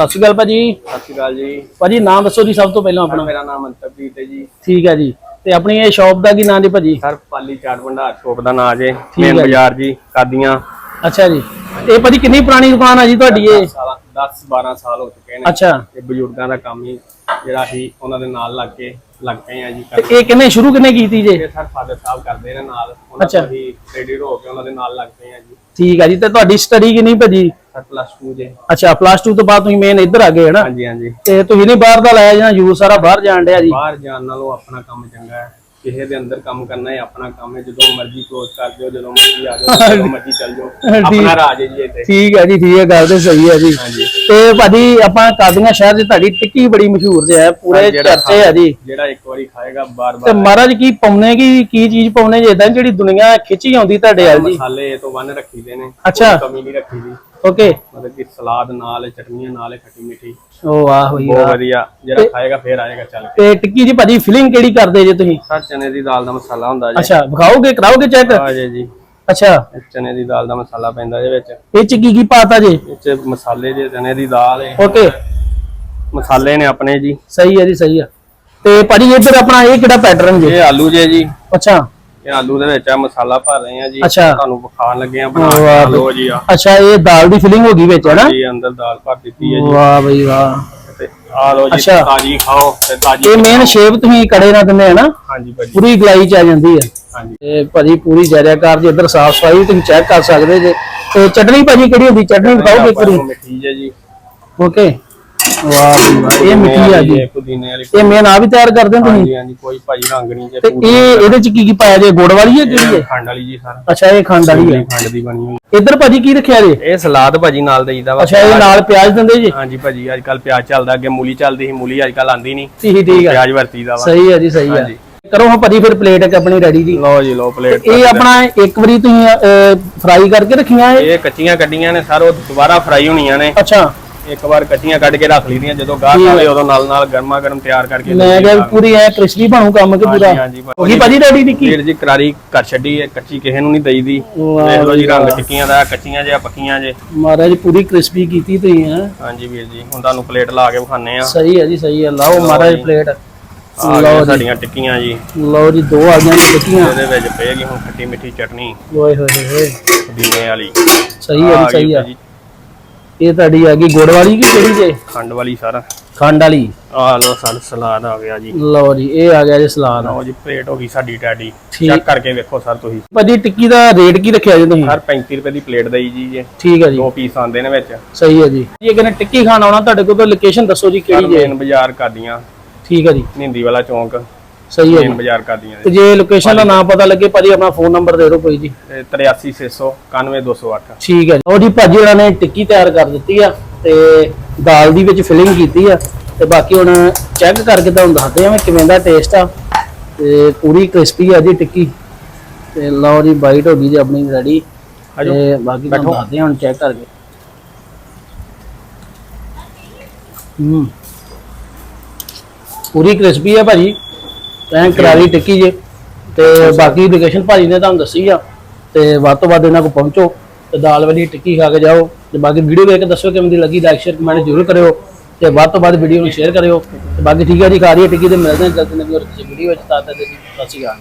ਸਤਿ ਸ਼੍ਰੀ ਅਕਾਲ ਭਾਜੀ। ਸਤਿ ਸ਼੍ਰੀ ਅਕਾਲ ਜੀ। ਭਾਜੀ ਨਾਮ ਦੱਸੋ ਜੀ ਸਭ ਤੋਂ ਪਹਿਲਾਂ ਆਪਣਾ। ਮੇਰਾ ਨਾਮ ਅੰਤਰਪ੍ਰੀਤ ਹੈ ਜੀ। ਠੀਕ ਹੈ ਜੀ। ਤੇ ਆਪਣੀ ਇਹ ਸ਼ਾਪ ਦਾ ਕੀ ਨਾਮ ਜੀ ਭਾਜੀ? ਸਰ ਪਾਲੀ ਚਾਟ ਭੰਡਾਰ ਸ਼ੋਪ ਦਾ ਨਾਂ ਜੇ। ਮੇਨ। ਬਾਜ਼ਾਰ ਜੀ ਕਾਦੀਆਂ। ਅੱਛਾ ਜੀ। ਇਹ ਭਾਜੀ ਕਿੰਨੀ ਪੁਰਾਣੀ ਦੁਕਾਨ ਆ ਜੀ ਤੁਹਾਡੀ ਇਹ? 10 12 ਸਾਲ ਹੋ ਚੁੱਕੇ ਨੇ। ਅੱਛਾ। ਇਹ ਬਜ਼ੁਰਗਾਂ ਦਾ ਕੰਮ ਹੀ ਜਿਹੜਾ ਸੀ ਉਹਨਾਂ ਦੇ ਨਾਲ ਲੱਗ ਕੇ ਲੱਗ ਪਏ ਆ ਜੀ। ਤੇ ਇਹ ਕਿੰਨੇ ਸ਼ੁਰੂ ਕਿੰਨੇ ਕੀਤੀ ਜੇ? ਇਹ ਸਰ ਫਾਦਰ ਸਾਹਿਬ ਕਰਦੇ ਨੇ ਨਾਲ। ਉਹਨਾਂ। ਤੋਂ ਹੀ ਕ੍ਰੈਡਿਟ ਹੋ ਕੇ ਉਹਨਾਂ ਦੇ ਨਾਲ ਲੱਗ ਪਏ ਆ ਜੀ। ਠੀਕ ਹੈ ਜੀ ਤੇ ਤੁਹਾਡੀ ਸਟੱਡੀ ਕਿੰਨੀ ਭਾਜੀ? ਸਰ ਪਲੱਸ 2 ਜੇ। ਅੱਛਾ ਪਲੱਸ 2 ਤੋਂ ਬਾਅਦ ਤੁਸੀਂ ਮੇਨ ਇੱਧਰ ਆ ਗਏ ਹੈ ਨਾ ਹਾਂਜੀ ਹਾਂਜੀ। ਤੇ ਤੁਸੀਂ ਨਹੀਂ ਬਾਹਰ ਦਾ ਲਾਇਆ ਜਾਂ ਯੂਜ਼ ਸਾਰਾ ਬਾਹਰ ਜਾਣ ਡਿਆ ਜੀ? ਬਾਹਰ ਜਾਣ ਨਾਲੋਂ ਆਪਣਾ ਕੰਮ ਚੰਗਾ ਹੈ। ਕਿਸੇ ਦੇ ਅੰਦਰ ਕੰਮ ਕਰਨਾ ਹੈ ਆਪਣਾ ਕੰਮ ਹੈ ਜਦੋਂ ਮਰਜ਼ੀ ਕਲੋਜ਼ ਕਰ ਦਿਓ ਜਦੋਂ ਮਰਜ਼ੀ ਆ ਜਾਓ ਜਦੋਂ ਮਰਜ਼ੀ ਚੱਲ ਜਾਓ ਆਪਣਾ ਰਾਜ ਹੈ ਜੀ ਇੱਥੇ। ਠੀਕ ਹੈ ਜੀ ਠੀਕ ਹੈ ਗੱਲ ਤੇ ਸਹੀ ਹੈ ਜੀ। ਤੇ ਭਾਜੀ ਆਪਾਂ ਕਾਦੀਆਂ ਸ਼ਹਿਰ 'ਚ ਤੁਹਾਡੀ ਟਿੱਕੀ ਬੜੀ ਮਸ਼ਹੂਰ ਜੇ ਹੈ ਪੂਰੇ ਚਰਚੇ ਆ ਜੀ। ਜਿਹੜਾ ਇੱਕ ਵਾਰੀ ਖਾਏਗਾ ਤੇ ਬਾਰ-ਬਾਰ ਮਹਾਰਾਜ ਕੀ ਪਾਉਨੇ ਕੀ ਕੀ ਚੀਜ਼ ਪਾਉਨੇ ਜੇ ਇਦਾਂ ਜਿਹੜੀ ਦੁਨੀਆ ਖਿੱਚੀ ਆਉਂਦੀ ਤੁਹਾਡੇ ਵੱਲ ਜੀ? ਮਸਾਲੇ ਇਹ ਤੋਂ ਬੰਨ ਰੱਖੀ ਦੇ ਨੇ ਅੱਛਾ। ਕੋਈ ਕਮੀ ਨਹੀਂ ਰੱਖੀ ਦੀ। ਓਕੇ। ਕਿ ਸਲਾਦ ਨਾਲ ਚਟਨੀਆਂ ਨਾਲ ਖੱਟੀ ਮਿੱਠੀ। ਉਹ ਵਾਹ ਹੋਈ ਬਹੁਤ ਵਧੀਆ। ਜਿਹੜਾ ਖਾਏਗਾ ਫੇਰ ਆਏਗਾ ਚੱਲ ਕੇ। ਤੇ ਟਿੱਕੀ ਜੀ ਭਾਜੀ ਫਿਲਿੰਗ ਕਿਹੜੀ ਕਰਦੇ ਜੇ ਤੁਸੀਂ? ਸਰ ਚਨੇ ਦੀ ਦਾਲ ਦਾ ਮਸਾਲਾ ਹੁੰਦਾ ਜੀ। ਅੱਛਾ ਵਿਖਾਓਗੇ ਕਰਾਓਗੇ ਚੈੱਕ ਆ ਜੇ ਜੀ। ਅੱਛਾ। ਇਹ ਚਨੇ ਦੀ ਦਾਲ ਦਾ ਮਸਾਲਾ ਪੈਂਦਾ ਇਹਦੇ ਵਿੱਚ। ਇਹ ਚ ਕੀ ਕੀ ਪਾਤਾ ਜੇ? ਇਹ ਚ ਮਸਾਲੇ ਜੇ ਚਨੇ ਦੀ ਦਾਲ ਹੈ ਓਕੇ ਮਸਾਲੇ ਨੇ ਆਪਣੇ ਜੀ। ਸਹੀ ਹੈ ਜੀ ਸਹੀ ਹੈ। ਤੇ ਭਾਜੀ ਇੱਧਰ ਆਪਣਾ ਇਹ ਕਿਹੜਾ ਪੈਟਰਨ ਜੇ? ਇਹ ਆਲੂ ਜੇ ਜੀ। ਅੱਛਾ। ਇਹ ਆਲੂ ਦੇ ਵਿੱਚ ਆ ਮਸਾਲਾ ਭਰ ਰਹੇ ਆ ਜੀ। ਅੱਛਾ। ਤੁਹਾਨੂੰ ਵਿਖਾਣ ਲੱਗੇ ਆ ਬਣਾ ਵਾਹ ਕੇ ਲੋ ਜੀ ਆ। ਅੱਛਾ ਇਹ ਦਾਲ ਦੀ ਫਿਲਿੰਗ ਹੋ ਗਈ ਵਿੱਚ ਹੈ ਨਾ? ਜੀ ਅੰਦਰ ਦਾਲ ਭਰ ਦਿੱਤੀ ਹੈ ਜੀ। ਵਾਹ ਬਈ ਵਾਹ। ਤੇ ਆ ਲੋ ਜੀ ਅੱਛਾ। ਤਾਜੀ ਖਾਓ ਤੇ ਤਾਜੀ ਇਹ ਮੇਨ ਸ਼ੇਪ ਤੁਸੀਂ ਕੜੇ ਨਾਲ ਦਿੰਦੇ ਆ ਨਾ? ਹਾਂਜੀ ਭਾਜੀ। ਪੂਰੀ ਗਲਾਈ ਚ ਆ ਜਾਂਦੀ ਹੈ ਹਾਂਜੀ। ਤੇ ਭਾਜੀ ਪੂਰੀ ਜਾਇਦਾਕਾਰ ਜੀ ਇੱਧਰ ਸਾਫ਼ ਸਫ਼ਾਈ ਤੁਸੀਂ ਚੈੱਕ ਕਰ ਸਕਦੇ ਜੇ। ਤੇ ਚਟਨੀ ਭਾਜੀ ਕਿਹੜੀ ਹੁੰਦੀ? ਮਿੱਠੀ ਜੇ ਜੀ। ਓਕੇ ਵਾਹ ਇਹ ਮਿੱਠੀ ਆ ਜੀ। ਪੁਦੀਨੇ ਵਾਲੀ ਇਹ ਮੇਨ ਆ ਵੀ ਤਿਆਰ ਕਰਦੇ ਹੋ ਤੁਸੀਂ? ਹਾਂਜੀ ਹਾਂਜੀ ਕੋਈ ਭਾਜੀ ਰੰਗ ਨਹੀਂ ਜੇ ਤੇ ਇਹ ਇਹਦੇ ਚ ਕੀ ਕੀ ਪਾਇਆ ਜੇ? ਗੁੜ ਵਾਲੀ ਹੈ ਕਿਹੜੀ ਹੈ ਖੰਡ ਵਾਲੀ ਜੀ ਸਰ। ਅੱਛਾ ਇਹ ਖੰਡ ਵਾਲੀ ਹੈ। ਖੰਡ ਦੀ ਬਣੀ ਹੋਈ। ਇੱਧਰ ਭਾਜੀ ਕੀ ਰੱਖਿਆ ਜੇ? ਇਹ ਸਲਾਦ ਭਾਜੀ ਨਾਲ ਦੇਈਦਾ ਵਾ। ਅੱਛਾ ਇਹ ਨਾਲ ਪਿਆਜ਼ ਦਿੰਦੇ ਜੀ? ਹਾਂਜੀ ਭਾਜੀ ਅੱਜ ਕੱਲ ਪਿਆਜ਼ ਚੱਲਦਾ ਅੱਗੇ ਮੂਲੀ ਚੱਲਦੀ ਸੀ ਮੂਲੀ ਅੱਜ ਕੱਲ ਆਂਦੀ ਨਹੀਂ। ਠੀਕ ਠੀਕ ਹੈ। ਪਿਆਜ਼ ਵਰਤੀਦਾ ਵਾ। ਸਹੀ ਹੈ ਜੀ ਸਹੀ ਹੈ। ਹਾਂਜੀ। ਕਰੋ ਹਾਂ ਭਾਜੀ ਫਿਰ ਪਲੇਟ ਇੱਕ ਆਪਣੀ ਰੈਡੀ ਜੀ। ਲਓ ਜੀ ਲਓ ਪਲੇਟ ਇਹ ਆਪਣਾ ਇੱਕ ਵਾਰੀ ਤੁਸੀਂ ਫਰਾਈ ਕਰਕੇ ਰੱਖੀਆਂ ਇਹ? ਇਹ ਕੱਚੀਆਂ ਕੱਢੀਆਂ ਨੇ ਸਰ ਉਹ ਦੁਬਾਰਾ ਫਰਾਈ ਹੋਣੀਆਂ ਨੇ। ਅੱਛਾ। ਇੱਕ ਵਾਰ ਕੱਚੀਆਂ ਕੱਢ ਕੇ ਰੱਖ ਲਈਆਂ ਜਦੋਂ ਗਾਹਕ ਆਵੇ ਉਦੋਂ ਨਾਲ ਨਾਲ ਗਰਮਾ ਗਰਮ ਤਿਆਰ ਕਰਕੇ ਮੈਂ ਕਿਹਾ ਪੂਰੀ ਐ ਕ੍ਰਿਸਪੀ ਬਣੂ ਕੰਮ ਕਿ ਪੂਰਾ? ਹਾਂਜੀ, ਭਾਜੀ। ਭਾਜੀ ਰੈਡੀ ਟਿੱਕੀ ਵੀਰ ਜੀ ਕਰਾਰੀ ਕਰ ਛੱਡੀ ਹੈ ਕੱਚੀ ਕਿਸੇ ਨੂੰ ਨਹੀਂ ਦਈਦੀ। ਦੇਖ ਲਓ ਜੀ। ਰੰਗ ਟਿੱਕੀਆਂ ਦਾ ਕੱਚੀਆਂ ਜਿਹਾ ਪੱਕੀਆਂ ਜੇ। ਮਹਾਰਾਜ ਪੂਰੀ ਕ੍ਰਿਸਪੀ ਕੀਤੀ ਤੁਸੀਂ ਹੈ? ਹਾਂਜੀ ਵੀਰ ਜੀ ਹੁਣ ਤੁਹਾਨੂੰ ਪਲੇਟ ਲਾ ਕੇ ਵਿਖਾਣੇ ਆ। ਸਹੀ ਹੈ ਜੀ ਸਹੀ ਹੈ। ਲਾਓ ਮਹਾਰਾਜ ਜੀ। ਪਲੇਟ। ਆ ਗਈਆਂ ਸਾਡੀਆਂ ਟਿੱਕੀਆਂ ਜੀ। ਲਓ ਜੀ ਦੋ ਆ ਗਈਆਂ ਜੀ ਟਿੱਕੀਆਂ। ਇਹਦੇ ਵਿੱਚ ਪਏਗੀ ਹੁਣ ਖੱਟੀ ਮਿੱਠੀ ਚਟਨੀ। ਓਏ ਹੋਏ ਹੋਏ ਪੁਦੀਨੇ ਵਾਲੀ। ਸਹੀ ਹੈ ਜੀ ਸਹੀ ਹੈ। ਇਹ ਤੁਹਾਡੀ ਆ ਗਈ ਗੁੜ ਵਾਲੀ ਕਿ ਕਿਹੜੀ ਜੇ? ਖੰਡ ਵਾਲੀ ਸਰ। ਖੰਡ ਵਾਲੀ। ਆ ਲੋ ਸਾਡਾ ਸਲਾਦ ਆ ਗਿਆ ਜੀ। ਲਓ ਜੀ ਇਹ ਆ ਗਿਆ ਜੀ ਸਲਾਦ। ਲਓ ਜੀ ਪਲੇਟ ਹੋ ਗਈ ਸਾਡੀ ਟੈਡੀ। ਚੈੱਕ ਕਰਕੇ ਵੇਖੋ ਸਰ ਤੁਸੀਂ। ਭਾਜੀ ਟਿੱਕੀ ਦਾ ਰੇਟ ਕੀ ਰੱਖਿਆ ਜੀ ਤੁਸੀਂ? ਹਰ 35 ਰੁਪਏ ਦੀ ਪਲੇਟ ਦਈ ਜੀ ਇਹ ਠੀਕ ਹੈ ਜੀ। ਦੋ ਪੀਸ ਆਉਂਦੇ ਨੇ ਵਿੱਚ। ਸਹੀ ਹੈ ਜੀ। ਜੇ ਕਿਨੇ ਟਿੱਕੀ ਖਾਣ ਆਉਣਾ ਤੁਹਾਡੇ ਕੋਲ ਲੋਕੇਸ਼ਨ ਦੱਸੋ ਜੀ ਸਰ ਕਿਹੜੀ ਜੇ। ਮੇਨ ਬਾਜ਼ਾਰ ਕਾਦੀਆਂ। ਠੀਕ ਹੈ ਜੀ। ਨਿੰਦੀ ਵਾਲਾ ਚੌਂਕ। ਸਹੀ ਹੈ ਮੇਨ ਬਾਜ਼ਾਰ ਕਾਦੀਆਂ ਤੇ ਜੇ ਲੋਕੇਸ਼ਨ ਦਾ ਨਾਮ ਪਤਾ ਲੱਗੇ ਭਾਜੀ ਆਪਣਾ ਫੋਨ ਨੰਬਰ ਦੇ ਦਿਓ ਕੋਈ ਜੀ। ਤੇ 83600 91208 ਠੀਕ ਹੈ ਜੀ। ਉਹ ਜੀ ਭਾਜੀ ਉਹਨਾਂ ਨੇ ਟਿੱਕੀ ਤਿਆਰ ਕਰ ਦਿੱਤੀ ਆ ਤੇ ਦਾਲ ਦੀ ਵਿੱਚ ਫਿਲਿੰਗ ਕੀਤੀ ਆ। ਤੇ ਬਾਕੀ ਹੁਣ ਚੈੱਕ ਕਰਕੇ ਤੁਹਾਨੂੰ ਦੱਸਦੇ ਆ ਵੀ ਕਿਵੇਂ ਦਾ ਟੇਸਟ ਆ। ਤੇ ਪੂਰੀ ਕ੍ਰਿਸਪੀ ਆ ਜੀ ਟਿੱਕੀ। ਤੇ ਲਓ ਜੀ ਬਾਈਟ ਹੋ ਗਈ ਜੀ ਆਪਣੀ ਰੈਡੀ ਆਜੋ ਤੇ ਬਾਕੀ ਤੁਹਾਨੂੰ ਦੱਸਦੇ ਆ ਹੁਣ ਚੈੱਕ ਕਰਕੇ। ਹੂੰ। ਪੂਰੀ ਕ੍ਰਿਸਪੀ ਆ ਭਾਜੀ। ਐਂ ਕਰਾਰੀ ਟਿੱਕੀ ਜੇ। ਤੇ ਬਾਕੀ ਲੋਕੇਸ਼ਨ ਭਾਜੀ ਨੇ ਤੁਹਾਨੂੰ ਦੱਸੀ ਆ। ਤੇ ਵੱਧ ਤੋਂ ਵੱਧ ਇਹਨਾਂ ਕੋਲ ਪਹੁੰਚੋ ਤੇ ਦਾਲ ਵਾਲੀ ਟਿੱਕੀ ਖਾ ਕੇ ਜਾਓ। ਤੇ ਬਾਕੀ ਵੀਡੀਓ ਵੇਖ ਕੇ ਦੱਸੋ ਕਿਵੇਂ ਦੀ ਲੱਗੀ ਲਾਈਕ ਸ਼ੇਅਰ ਕਮੈਂਟ ਜ਼ਰੂਰ ਕਰਿਓ। ਤੇ ਵੱਧ ਤੋਂ ਵੱਧ ਵੀਡੀਓ ਨੂੰ ਸ਼ੇਅਰ ਕਰਿਓ। ਤੇ ਬਾਕੀ ਠੀਕ ਹੈ ਜੀ ਖਾ ਰਹੀ ਹੈ ਟਿੱਕੀ ਤੇ ਮਿਲਦੇ ਹਾਂ ਜਲਦੀ ਨਵੀਂ ਹੋਰ ਵੀਡੀਓ ਵਿੱਚ ਤਦ ਤੱਕ ਸਤਿ ਸ਼੍ਰੀ ਅਕਾਲ।